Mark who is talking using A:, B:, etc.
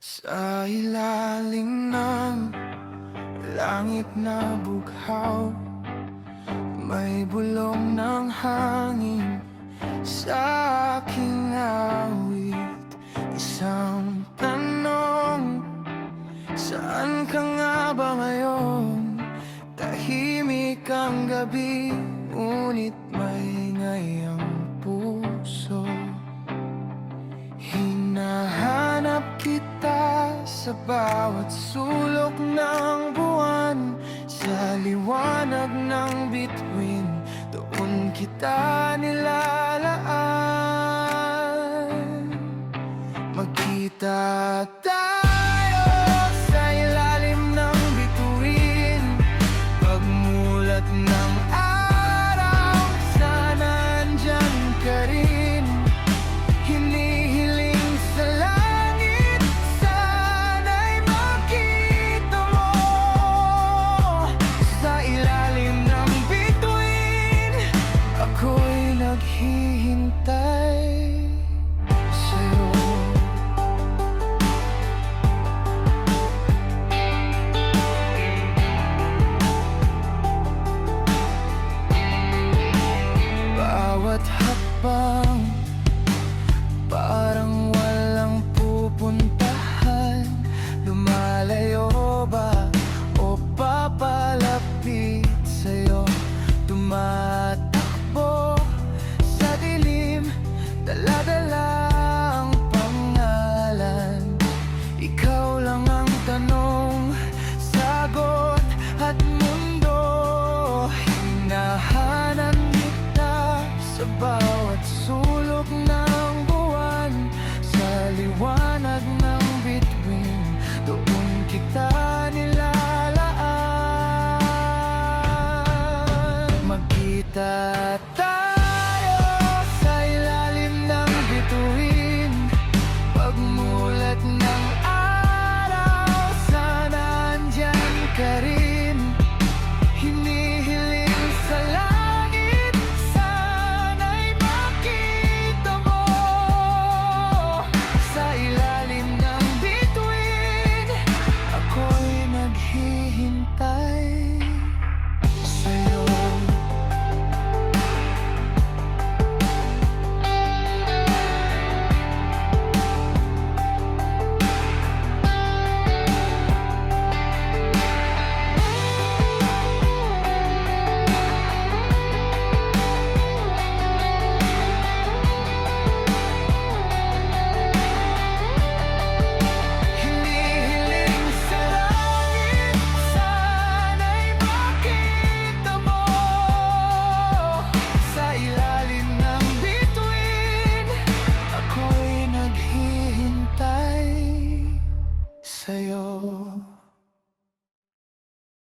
A: Sa ilalim ng langit na bughaw May bulong ng hangin sa aking awit Isang tanong Saan ka nga ba ngayon? Tahimik ang gabi Ngunit may ngayang puso kita sa bawat sulok ng buwan Sa liwanag ng bituin Doon kita nilalaan Bawat hakbang